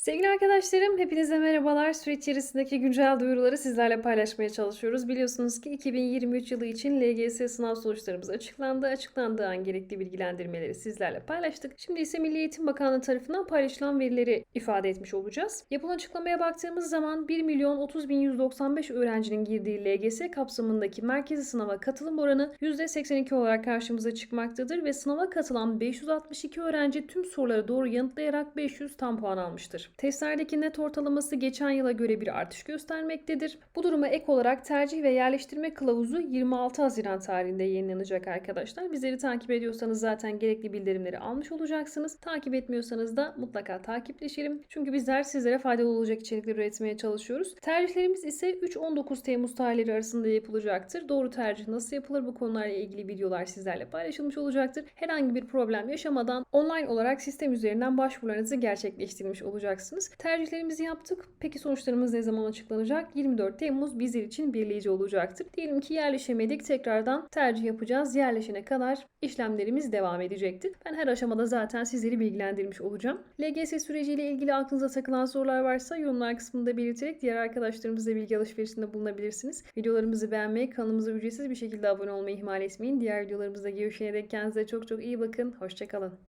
Sevgili arkadaşlarım, hepinize merhabalar. Süreç içerisindeki güncel duyuruları sizlerle paylaşmaya çalışıyoruz. Biliyorsunuz ki 2023 yılı için LGS sınav sonuçlarımız açıklandı. Açıklandığı an gerekli bilgilendirmeleri sizlerle paylaştık. Şimdi ise Milli Eğitim Bakanlığı tarafından paylaşılan verileri ifade etmiş olacağız. Yapılan açıklamaya baktığımız zaman 1 milyon 30 bin 195 öğrencinin girdiği LGS kapsamındaki merkezi sınava katılım oranı %82 olarak karşımıza çıkmaktadır ve sınava katılan 562 öğrenci tüm soruları doğru yanıtlayarak 500 tam puan almıştır. Testlerdeki net ortalaması geçen yıla göre bir artış göstermektedir. Bu duruma ek olarak tercih ve yerleştirme kılavuzu 26 Haziran tarihinde yayınlanacak arkadaşlar. Bizleri takip ediyorsanız zaten gerekli bildirimleri almış olacaksınız. Takip etmiyorsanız da mutlaka takipleşelim. Çünkü bizler sizlere faydalı olacak içerikler üretmeye çalışıyoruz. Tercihlerimiz ise 3-19 Temmuz tarihleri arasında yapılacaktır. Doğru tercih nasıl yapılır bu konularla ilgili videolar sizlerle paylaşılmış olacaktır. Herhangi bir problem yaşamadan online olarak sistem üzerinden başvurularınızı gerçekleştirmiş olacaksınız. Tercihlerimizi yaptık. Peki sonuçlarımız ne zaman açıklanacak? 24 Temmuz bizler için belirleyici olacaktır. Diyelim ki yerleşemedik. Tekrardan tercih yapacağız. Yerleşene kadar işlemlerimiz devam edecektir. Ben her aşamada zaten sizleri bilgilendirmiş olacağım. LGS süreciyle ilgili aklınıza takılan sorular varsa yorumlar kısmında belirterek diğer arkadaşlarımızla bilgi alışverişinde bulunabilirsiniz. Videolarımızı beğenmeyi, kanalımıza ücretsiz bir şekilde abone olmayı ihmal etmeyin. Diğer videolarımızda görüşene dek kendinize çok çok iyi bakın. Hoşçakalın.